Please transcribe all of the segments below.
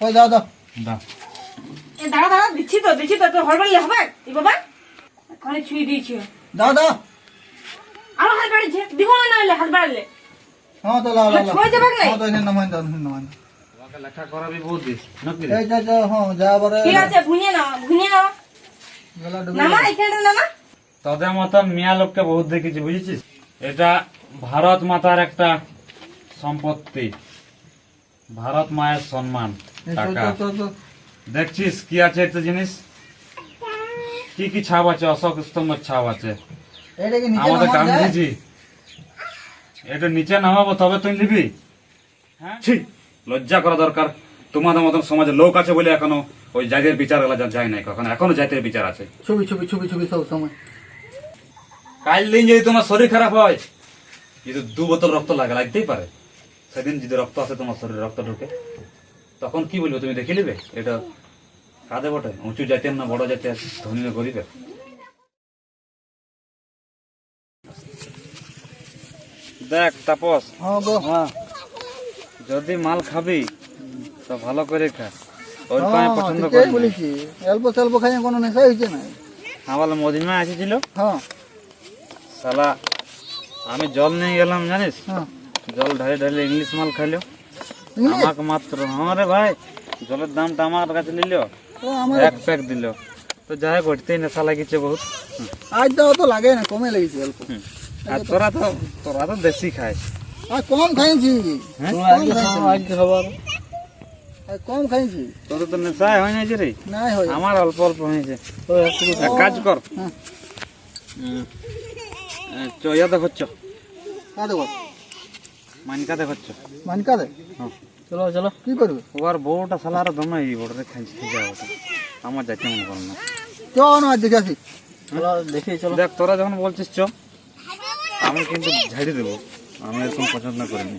কই দাও দাও। দাও। এ দাঁড়া দাঁড়া দিচ্ছি তো দিচ্ছি তো তোর হড়বড়লে হবে? এই বাবা ছুঁয়ে দিয়েছি। দাও দাও। আরও হাত বাড়িয়েছে দিব না হলে হাত বাড়ালে। হ্যাঁ তো লাও লাও যাবে নাই? হ্যাঁ তো এনে নামাই দাও এনে নামাই। দাও তোমাকে লেখা করাবি বহুত দিস নাকি? এই যা যা হ্যাঁ যা বারে ঠিক আছে ভুনিয়ে নাও ভুনিয়ে নাও। গলা ডুবে নামা এখানে নামা। তোদের মতন মিয়া লোককে বহুত দেখেছি বুঝেছিস? এটা ভারত মাতার একটা সম্পত্তি। ভারত মায়ের সম্মান টাকা। দেখছিস কি আছে একটা জিনিস? কি কি ছাপ আছে? অশোক স্তম্ভের ছাপ আছে। এইটা কি নিচে আমাদের গান্ধীজি। এটা নিচে নামাবো তবে তুই নিবি। হ্যাঁ? লজ্জা করা দরকার। তোমাদের মতন সমাজে লোক আছে বলে এখনও ওই জাতির বিচারগুলা যায় নাই কখনো। এখনও জাতির বিচার আছে। ছবি ছবি ছবি ছবি সব সময়। কাল দিন যদি তোমার শরীর খারাপ হয় কিন্তু দু বোতল রক্ত লাগে লাগতেই পারে। সেদিন যদি রক্ত আছে তোমার শরীরে রক্ত ঢুকে তখন কি বলবে তুমি দেখে নিবে? এটা কাঁদে বটে। উঁচু জাতের না বড় জাতের ধনী না গরিবের? দেখ তাপস। হ্যাঁ হ্যাঁ যদি মাল খাবি তো ভালো করে খা। ওর পায়ে হ্যাঁ পছন্দ করি বলেছি। অল্প স্বল্প খাইয়ে কোনো নেশা হয়েছে না। আমার মদিনমা এসেছিল? হ্যাঁ। সালা আমি জল নিয়ে গেলাম জানিস? হ্যাঁ। জল ঢালে ঢালে ইংলিশ মাল খাইলো? আমাকে মাত্র হ্যাঁ রে ভাই জলের দামটা আমার কাছে নিল। আমার এক প্যাক দিল। তো যাই ঘটতেই নেশা লাগিছে বহুত। আজ দাও তো লাগে না কমে লেগেছে অল্প। আর তোরা তো তোরা তো দেশি খাইস আর কম খাইছি। হ্যাঁ? কম খাইছি। আর কম খাইছি। তোর তো নেশাই হয় না যে রে? নাই হয়। আমার অল্প অল্প হয়েছে। এক কাজ কর। হ্যাঁ। হুম। এ, চ ইয়া দেখছ কাদে বল মানকা দেখছ মানকা দে হ্যাঁ। চলো চলো। কি করবে? ওর বউটা সালা আর দমে এই বড়রে খাইছে ওটা আমার যাইতে মনে করে না। চলো না দেখে আসি। চলো দেখি চলো। দেখ তোরা যখন বলছিস চ আমি কিন্তু ঝাড়ি দেবো। আমি এরকম পছন্দ করিনি।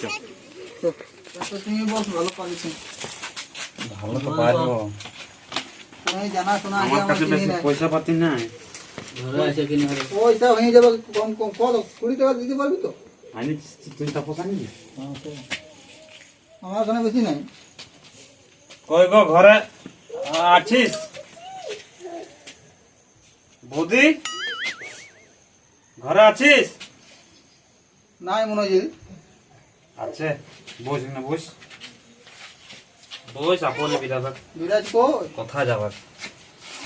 চ। তো তুমি বল ভালো পারিস ভালো তো পারব। জানা শোনা আমার কাছে বেশি পয়সা পাতি নাই। পয়সা হয়ে যাবে কম কম কত? কুড়ি টাকা দিতে পারবি তো? আনি তুই তাপস আনি আমার ওখানে বেশি নাই। কই গো ঘরে? আছিস? বৌদি? ঘরে আছিস? নাই মনে হয় আছে। বস না বস। বস আপনি বিরাবার বিরাজ কো কথা যাবার।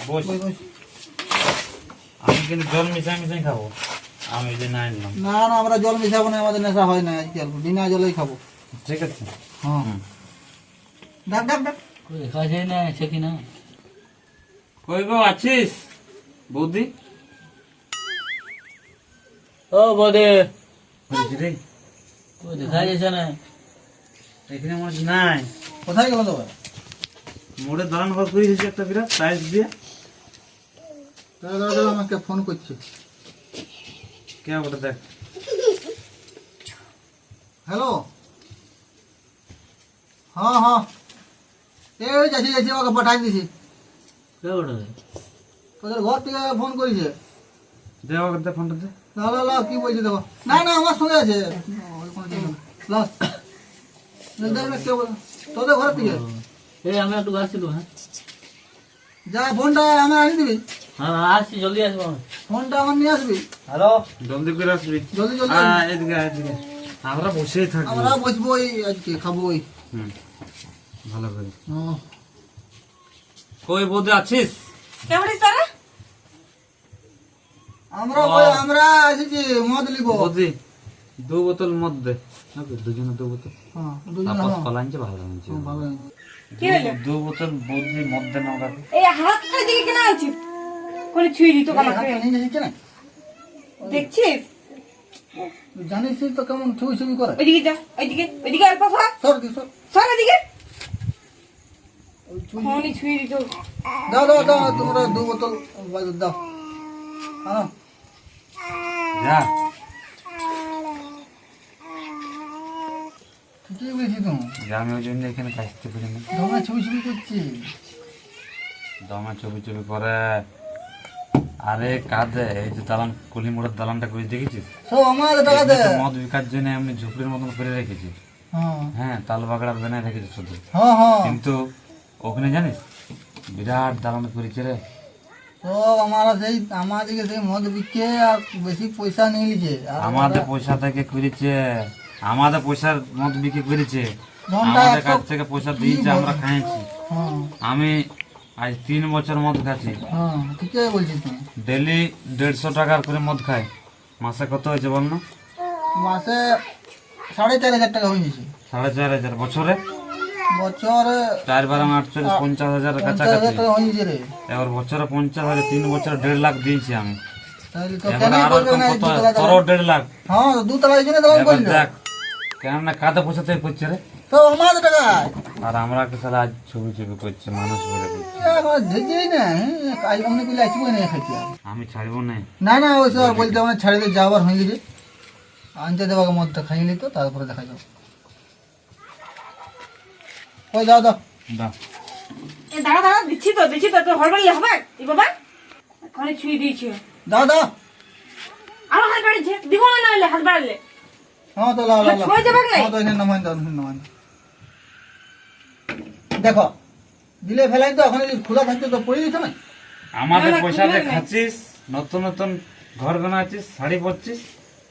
বস। আমি কিন্তু জল মিশাই মিশাই খাব। আমি যে না না না আমরা জল মিশাবো না আমাদের নেশা হয় না আজকাল বিনা জলেই খাব। ঠিক আছে। হ্যাঁ। হুম। ডাক ডাক ডাক। কই গো আছিস? বৌদি? ও বদে। বলছি রে। দেখা যাচ্ছে না। এখানে মনে নাই। কোথায় গেল মোড়ে দালান ঘর করে দিয়েছি একটা বিরাট টাইলস দিয়ে। দাদা আমাকে ফোন করছে। কে ওটা দেখ? হ্যালো? হ্যাঁ হ্যাঁ। এই যাচ্ছি যাচ্ছি ওকে পাঠাই দিছি। কে ওটা তোদের ঘর থেকে ফোন করেছে। দে ওকে দে ফোনটা দে। লাও লাও লাও কি বলছে দেখো। না না আমার সঙ্গে আছে। লাও দেখ না, কে? তোদের ঘর থেকে। এই আমি একটু আসছিলাম হ্যাঁ। যা ফোনটা আমার আনি দিবি। হ্যাঁ আসছি জলদি আসব ফোনটা আমার নিয়ে আসবি? হ্যালো? জলদি করে আসবি। জলদি জলদি। আয়, এদিকে এদিকে। আমরা বসেই থাকব। আমরা বসবো আজকে খাব হুম ভালো করে। হ্যাঁ। কই বৌদি আছিস? কেমন আছিস তোরা? আমরা মদ লিব দু বোতল মদ দে। দুজনে দু বোতল? হ্যাঁ দুজন হ্যাঁ। ভালো লাগছে হ্যাঁ, ভালো দু বোতল বৌদি মদ দে না এই হাত দিকে কেন আনছিস? করে ছুঁয়ে দিত আমাকে দেখছিস? তুই জানিস তো কেমন ছবি ছবি করে। ওইদিকে যা ওইদিকে ওইদিকে অল্প সর সর কি সর। সর ওইদিকে ওই ছুঁয়ে দিত। দাও দাও দাও তোমরা দু বোতল দাও। হ্যাঁ যা। ঠিকই বলেছি তো। যা আমি ওই জন্য এখানে কাজতে পারি না তোমরা ছবি ছবি করছি দমে ছবি ছবি করে। আরে কাঁদে এই যে দালান কলি মোড়ের দালানটা করে দেখেছিস? সব আমার টাকা দে মদ বিকার জন্য আমি ঝুপড়ির মতন করে রেখেছি। হ্যাঁ। হ্যাঁ তাল বাগড়া বেনায় রেখেছি শুধু। হ্যাঁ হ্যাঁ। কিন্তু ওখানে জানিস বিরাট দালান করেছে রে। সব আমার সেই আমাদেরকে সেই মদ বিকে আর বেশি পয়সা নিয়ে নিছে আমাদের পয়সা থেকে করেছে আমাদের পয়সার মদ বিক্রি করেছে। আমাদের কাছ থেকে পয়সা দিয়েছে আমরা খাইছি আমি আজ তিন বছর মদ খাচ্ছি। হ্যাঁ ঠিকই বলছিস তুমি ডেলি দেড়শো টাকার করে মদ খাই। মাসে কত হয়েছে বল না? মাসে সাড়ে চার হাজার টাকা হয়ে গেছে সাড়ে চার হাজার। বছরে? বছরে চার বারো আটচল্লিশ পঞ্চাশ হাজার কাছাকাছি এবার বছরে পঞ্চাশ হাজার তিন বছর দেড় লাখ দিয়েছি আমি। এবার আরও কত তোরও দেড় লাখ। হ্যাঁ এবার করল। দেখ কেননা কাদা থেকে করছে রে। তো আমাদের টাকা আর আমরা কে সালা আজ ছবি ছবি করছে মানুষ বলে দেখেই না হ্যাঁ, অন্য কিছু আসব না খাইতে আমি ছাড়বো না। না না ওই সব বলতে আমার ছাড়ে দিয়ে যাওয়ার হয়ে গেছে। আনতে দেবাকে মদটা খাইয়ে নিত তারপরে দেখা যাবে। ওই দাও দাও। দাও। এ দাঁড়া দাঁড়া দিচ্ছি তো দিচ্ছি তো তোর হড়বড়লে হবে? এই বাবা এখানে ছুঁয়ে দিয়েছি। দাও দাও। আরও হাত বাড়িয়েছে দিব না হলে হাত বাড়ালে। দেখো দিলে ফেলাই তো এখন খোলা থাকতো তো পড়ে দিত না? আমাদের না, না, পয়সা খুলে দিয়ে নে। খাচ্ছিস নতুন নতুন ঘর বানাচ্ছিস শাড়ি পরছিস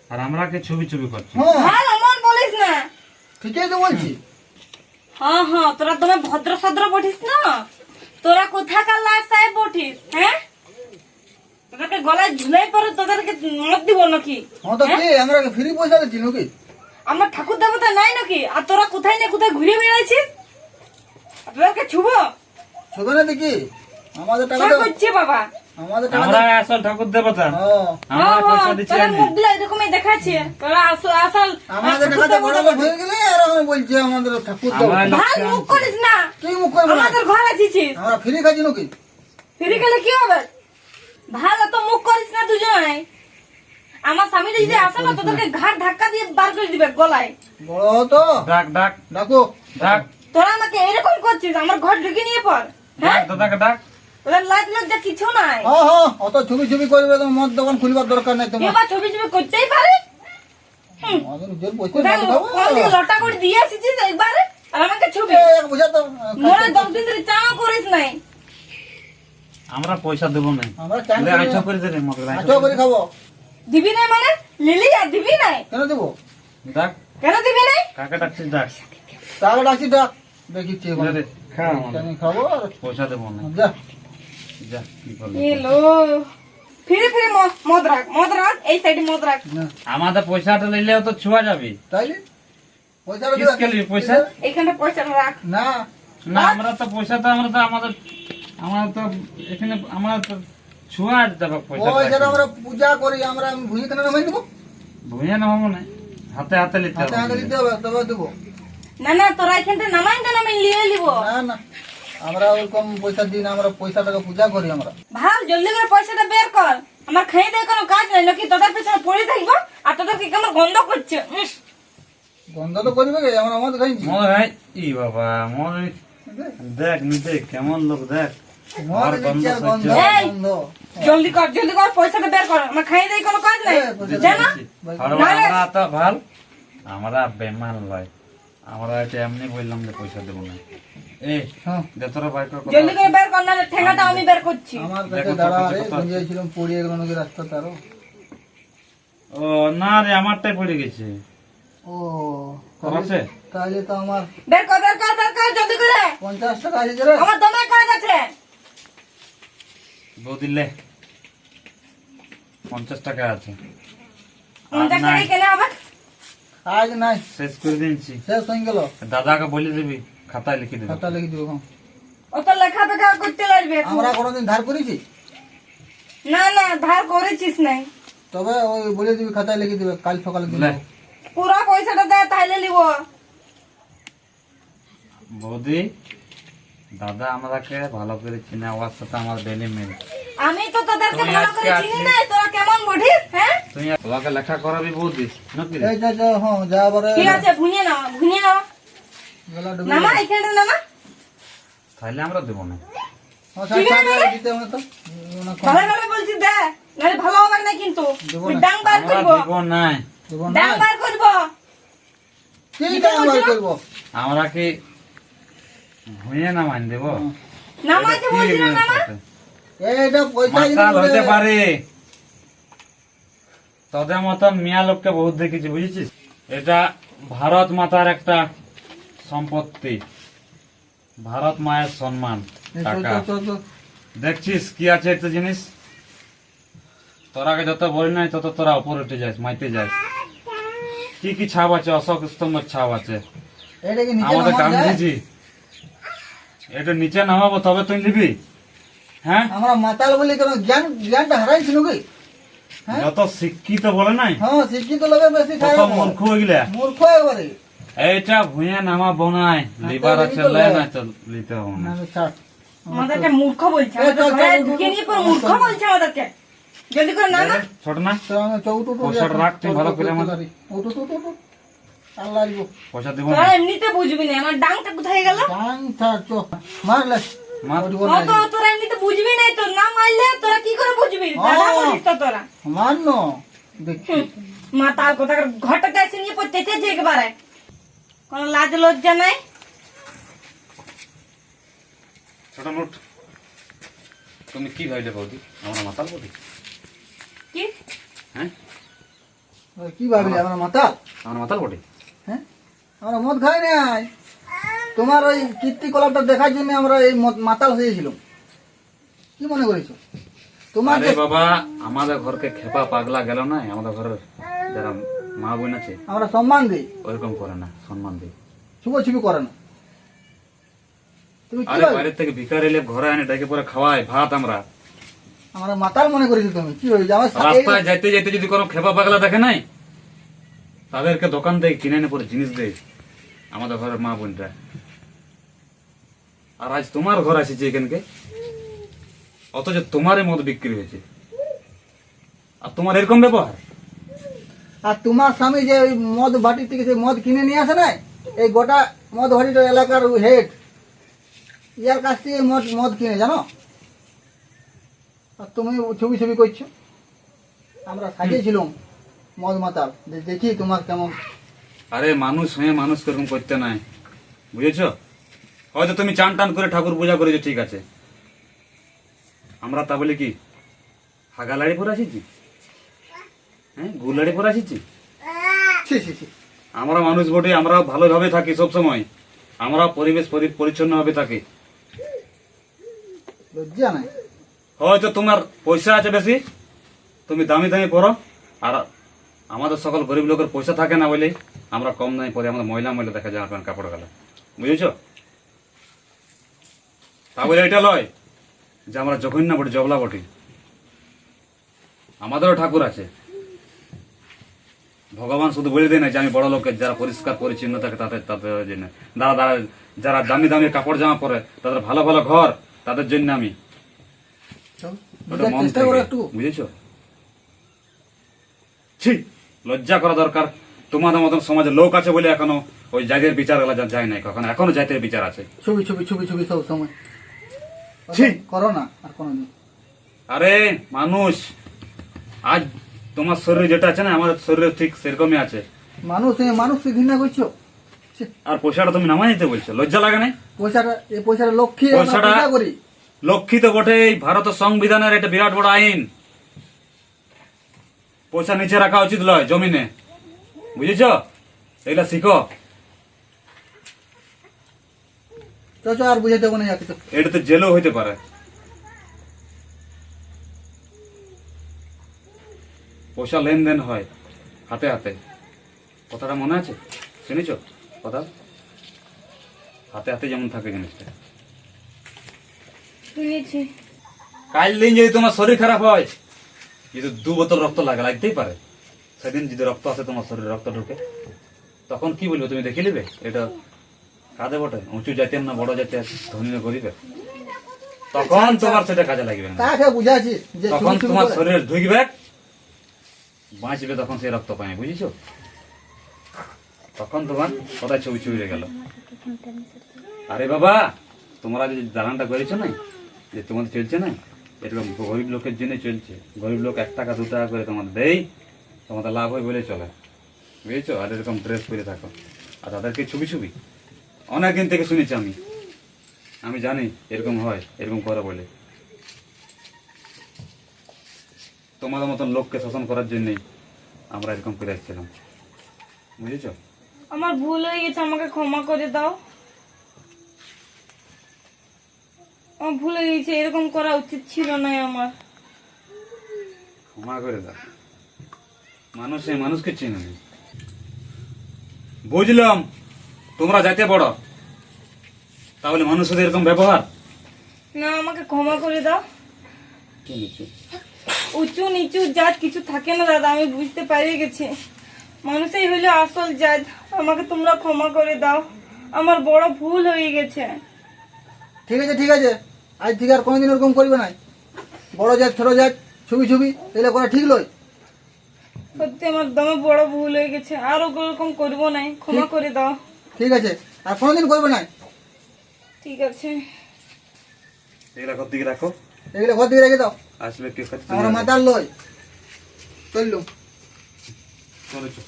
আর আমরা কে ছবি ছবি করছি হ্যাঁ। হ্যাঁ অমন বলিস না। ঠিকই তো বলছি। হ্যাঁ হ্যাঁ তোরা তোমার ভদ্র সদ্র পঠিস না? তোরা কোথাকার লাশ সাহেব পঠিস হ্যাঁ? গলায় ঝুলাই পরে তোদেরকে মত দিব নাকি? হ্যাঁ কি আমরা ফ্রি পয়সা দিচ্ছি নাকি? আমার ঠাকুর দেবতা নাই নাকি? আর তোরা কোথায় না কোথায় ঘুরে বেড়াইছিস? তোদেরকে ছুব? শোভে না দেখি। আমাদের টাকা করছে বাবা। আমাদের টাকা আমরা আসল ঠাকুর দেবতা। হ্যাঁ আমরা হ্যাঁ, পয়সা হ্যাঁ, দিচ্ছি তোদের মুখগুলো এরকমই দেখাচ্ছে। তোরা আসল আসল আমাদের ঠাকুর টাকাটা বড় হয়ে গেলে আর এখন বলছে আমাদের ঠাকুর দাও ভালো মুখ করিস না। তুই মুখ করব আমাদের ঘর আছিস। আমরা ফ্রি খাচ্ছি নাকি? ফিরে গেলে কি হবে? ভালো তো মুখ করিস না দুজনে আমার স্বামীটা যদি আসে না তোদেরকে ঘাট ধাক্কা দিয়ে বার করে দিবে গলায়। বড় তো। ডাক ডাক। ডাকো। ডাক। তোরা আমাকে এরকম করছিস আমার ঘর ঢুকে নিয়ে পর হ্যাঁ? ডাক দাদাকে ডাক। তোদের লাজ লজ্জা কিছু নাই। হ্যাঁ হ্যাঁ অত ছবি ছবি করবে তো মদ দোকান খুলবার দরকার নেই তোমার। এবার ছবি ছবি করতেই পারে। আমাদের লটা করে দিয়ে আসিছিস একবারে আর আমাকে ছবি। বুঝা তো মনে দশ দিন ধরে চাও করিস নাই। আমরা পয়সা দেবো না। আমরা লে, করি আইঠা না। করে খাব। দিবি নাই মানে? লিলি আর দিবি নাই? কেন দেবো? ডাক কেন দিবি নাই? কাকে ডাকছিস ডাক তাহলে ডাকছি ডাক দেখি খা আমাদের। খাব আর পয়সা দেবো না। যা। যা কি করবি? এলো। ফিরে ফিরে মদ রাখ মদ রাখ এই সাইডে মদ রাখ। আমাদের পয়সাটা নিলেও তো ছুয়া যাবি। তাইলে? কেলি পয়সা? এইখানটা পয়সা রাখ। না। না আমরা তো পয়সা তো আমরা তো আমাদের আমরা তো এখানে আমরা তো দেবো পয়সা আমরা পূজা করি আমরা কেন নামাই দেবো ভুঁজে না হব না হাতে হাতে নিতে হাতে হাতে হবে হবে তবে দেবো। না না তোরা এখানটা নামাই দেন আমি নিয়ে নিব। না না আমরা ওরকম পয়সা দিই না আমরা পয়সাটাকে পূজা করি আমরা। ভালো জলদি করে পয়সাটা বের কর। আমার খাই দেয় কোনো কাজ নাই নাকি তোদের পেছনে পড়ে থাকব আর তোদেরকে কেমন গন্ধ করছে? গন্ধ তো করবে গে আমরা মদ খাইছি হয় ই বাবা মনে দেখ নি দেখ কেমন লোক দেখ। জলদি কর জলদি কর পয়সাটা বের কর আমার খাই দেয় কোনো কাজ নাই। পয়সা জানা? আমরা তো ভালো। আমরা বেমান লয়। আমরা এটা এমনি বললাম যে পয়সা দেবো না। এই হ্যাঁ। দে তোরা বাইকের কথা জলদি করে বের কর নাহলে ঠেঙ্গাটা আমি বের করছি। আমার কাছে দাঁড়া রে কথা- পড়িয়ে গেল নাকি রাস্তা তারও। ও না রে আমারটাই পড়ে গেছে। ও আছে? তাহলে তো আমার বের কর বের কর বের কর জলদি করে। পঞ্চাশ টাকা আছে রে। আমার দমে কাজ আছে বউ দিলে পঞ্চাশ টাকা আছে। আজ নাই। শেষ করে দিয়েছি। শেষ হয়ে গেল। দাদাকে বলে দিবি খাতায় লিখে দিবি। খাতা লিখে দিব হ্যাঁ। অত লেখা ফেখা করতে লাগবে আমরা কোনোদিন ধার করেছি? না না ধার করেছিস নাই। তবে ওই বলে দিবি খাতায় লিখে দিবে কাল সকালে দিবে। বুঝলে পুরো পয়সাটা দে তাইলে নিব। বৌদি দাদা আমাকে ভালো করে চিনে ওর সাথে আমার ডেলি মিল আমি তো তোদেরকে ভালো করে চিনি না তোরা কেমন বুঝিস হ্যাঁ? তুই বাবাকে লেখা করাবি বৌদি নাকি? এই যা যা হ্যাঁ যা বলে ঠিক আছে ভুনিয়ে নাও ভুনিয়ে নাও। গলা ডুবে নামা এখানে নামা। তাহলে আমরা দেবো না। হ্যাঁ সাড়ে চার টাকা দিতে হবে তো। না কম। ভালো ভালো বলছি দে নাহলে ভালো হবে না কিন্তু। ডাং বার আমরা করব। দিব নাই না। ডাং বার করব। কি দিতে বার বলছো? করব? আমরা কি ভুঁয়ে না মান দেবো নামাইতে বলছি না নামা এইটা পয়সা মাতাল হইতে পারে। তোদের মতন মিয়া লোককে বহুত দেখেছি বুঝেছিস? এটা ভারত মাতার একটা সম্পত্তি। ভারত মায়ের সম্মান টাকা। দেখছিস কি আছে একটা জিনিস? তোরাকে যত বলি নাই তত তোরা উপরে উঠে যাস মাইতে যাস। কি কি ছাপ আছে? অশোক স্তম্ভের ছাপ আছে। আমাদের? দিয়েছি এটা নিচে নামাবো তবে তুই নিবি। হ্যাঁ? আমরা মাতাল বলে কেন জ্ঞান জ্ঞানটা হারাইছি নাকি? হ্যাঁ? যত শিক্ষিত বলে নাই। হ্যাঁ শিক্ষিত লোকের বেশি খায় মূর্খ হইলে। মূর্খ একবারে। এইটা ভুঁয়ে নামাবো নাই। লিবার আছে লে না তো লিতে হবে না। না, না। আমাদেরকে মূর্খ বলছে চল, চল, আমাদের চল, ঢুকে নিয়ে পুরো মূর্খ বলছে আমাদেরকে। জলদি করে নামা। ছোট না। চল, চৌটু রাখ তুই চল, ভালো চল, করে চল, পয়সা দিব না। এমনিতে বুঝবি না আমার ডাংটা কোথায় গেল? তোরা এমনিতে বুঝবি না তো না মারলে তোরা কি করে বুঝবি? দাদা বলিস তো তোরা। মার মা তার কথা নিয়ে একবারে। কোনো লাজ লজ্জা নাই? ছোট নোট তুমি কি ভাইলে বৌদি? আমরা মাতাল বৌদি? কি? হ্যাঁ? ওই কি ভাবলি? আমরা মাতাল? আমরা মাতাল বৌদি? হ্যাঁ আমরা মদ খাই নাই। তোমার ওই কীর্তিকলাপটা দেখার জন্য আমরা এই মদ- মাতাল হয়েছিলাম। কি মনে করেছ? তোমার আরে বাবা আমাদের ঘরকে খেপা পাগলা গেল না? আমাদের ঘরের যারা মা বোন আছে আমরা সম্মান দিই। ওইরকম করে না সম্মান দিই। ছুবি করে না। তুমি কি আরে? বাইরের থেকে ভিকার এলে ঘরে আনে ডেকে পরে খাওয়াই ভাত আমরা। আমরা মাতাল মনে করেছ তুমি। কি হয়েছে? আমার রাস্তায় যাইতে যাইতে যদি কোনো খেপা পাগলা দেখে নাই তাদেরকে দোকান থেকে কিনে এনে পরে জিনিস দেয় আমাদের ঘরের মা বোনরা। আর আজ তোমার ঘর আসেছে এখানকে অথচ তোমারই মদ বিক্রি হয়েছে। আর তোমার এরকম ব্যাপার আর তোমার স্বামী যে ওই মদ বাটি থেকে সেই মদ কিনে নিয়ে আসে নাই? এই গোটা মদ ভাটিটা এলাকার হেড, ইয়ার কাছ থেকে মদ মদ কিনে, জানো? আর তুমি ছবি ছবি করছ। আমরা সাজিয়েছিলাম মদ মাতাল। দেখি তোমার কেমন আরে মানুষ হয়ে মানুষ এরকম করতে নাই বুঝেছ? হয়তো তুমি চান টান করে ঠাকুর পূজা করেছ ঠিক আছে। আমরা তা বলে কি হাগা লাড়ি পরে আসিছি? হ্যাঁ গুলাড়ি পরে আসিছি? আমরা মানুষ বটে আমরা ভালোভাবে থাকি সব সময়। আমরা পরিবেশ পরি- পরিচ্ছন্নভাবে থাকি। হয়তো তোমার পয়সা আছে বেশি তুমি দামি দামি পরো আর আমাদের সকল গরিব লোকের পয়সা থাকে না বলে আমরা কম দামি পরে আমাদের মহিলা মহিলা দেখা যায় আপনার কাপড় গেলে। বুঝেছ? তা বলে এটা লয় যে আমরা জঘন্য বটি জবলা বটি। আমাদেরও ঠাকুর আছে। ভগবান শুধু বলে দেয় না যে আমি বড় লোকের যারা পরিষ্কার পরিচ্ছন্ন থাকে তাদের তাদের জন্য। দাদা দাদা যারা দামি দামি কাপড় জামা পরে তাদের ভালো ভালো ঘর তাদের জন্য আমি। বুঝেছ? ছি! লজ্জা করা দরকার। তোমাদের মতন সমাজে লোক আছে বলে এখনও ওই জাতির বিচারগুলা যায় নাই কখনো। এখনও জাতির বিচার আছে। ছবি ছবি ছবি ছবি সব সময়। ছি। করো না আর কোনোদিন আরে মানুষ আজ তোমার শরীরে যেটা আছে না আমাদের শরীরে ঠিক সেরকমই আছে। মানুষ মানুষ ঘৃণা করছ? আর পয়সাটা তুমি নামাই দিতে বলছো লজ্জা লাগে না পয়সাটা এই পয়সাটা লক্ষ্মী পয়সাটা- করি। লক্ষিত বটে এই ভারতের সংবিধানের একটা বিরাট বড় আইন। পয়সা নিচে রাখা উচিত লয় জমিনে। বুঝেছ? এগুলা শিখো। আর বুঝাতে দেবো না যাকে তো। জেলও হইতে পারে। পয়সা লেনদেন হয় হাতে হাতে। কথাটা মনে আছে? শুনেছ? কথা? হাতে হাতে যেমন থাকে জিনিসটা। শুনেছি। কাল দিন যদি তোমার শরীর খারাপ হয় যদি দু বোতল রক্ত লাগে লাগতেই পারে। সেদিন যদি রক্ত আসে তোমার শরীরে রক্ত ঢুকে। তখন কি বলব তুমি দেখে নিবে? এটা কাঁদে বটে। উঁচু জাতের না বড় জাতের ধনী না গরিবের? তখন তোমার সেটা কাজে লাগবে না। তখন তোমার শরীরে ঢুকবে বাঁচবে তখন সেই রক্ত পায় বুঝেছ? তখন তোমার কোথায় ছবি ছবি রয়ে গেল। আরে বাবা তোমরা যে দালানটা করেছ না যে তোমাদের চলছে না এরকম গরিব লোকের জন্য চলছে। গরিব লোক এক টাকা, দু টাকা করে তোমাদের দেই তোমাদের লাভ হয় বলে চলে। বুঝেছ? আর এরকম ড্রেস পরে থাকো। আর তাদেরকে ছবি ছবি। অনেকদিন থেকে শুনেছি আমি। আমি জানি এরকম হয়, এরকম করে বলে। তোমাদের মতন লোককে শাসন করার জন্যই আমরা এরকম করে আসছিলাম। বুঝেছ? আমার ভুল হয়ে গেছে, আমাকে ক্ষমা করে দাও। আমার ভুল হয়ে গেছে এরকম করা উচিত ছিল না আমার। ক্ষমা করে দাও। মানুষে মানুষকে চিনে নেই বুঝলাম তোমরা যাইতে পড়ো তাহলে মানুষের এরকম ব্যবহার? না আমাকে ক্ষমা করে দাও। উঁচু নিচু। জাত কিছু থাকে না দাদা আমি বুঝতে পেরে গেছি। মানুষই হইল আসল জাত আমাকে তোমরা ক্ষমা করে দাও। আমার বড় ভুল হয়ে গেছে। ঠিক আছে ঠিক আছে। আজ থেকে আর কোনোদিন ওরকম করবে না বড় জাত ছোট জাত ছবি ছবি এগুলো করা ঠিক নয় সত্যি আমার দমে বড় ভুল হয়ে গেছে। আর ওরকম করব নাই ক্ষমা করে দাও। ঠিক আছে আর কোনোদিন করবে না ঠিক আছে। এগুলা ঘর দিকে রাখো। এগুলো ঘর থেকে রেখে দাও। আসলে কেউ আমরা মাতাল লই। চললুম। চলেছো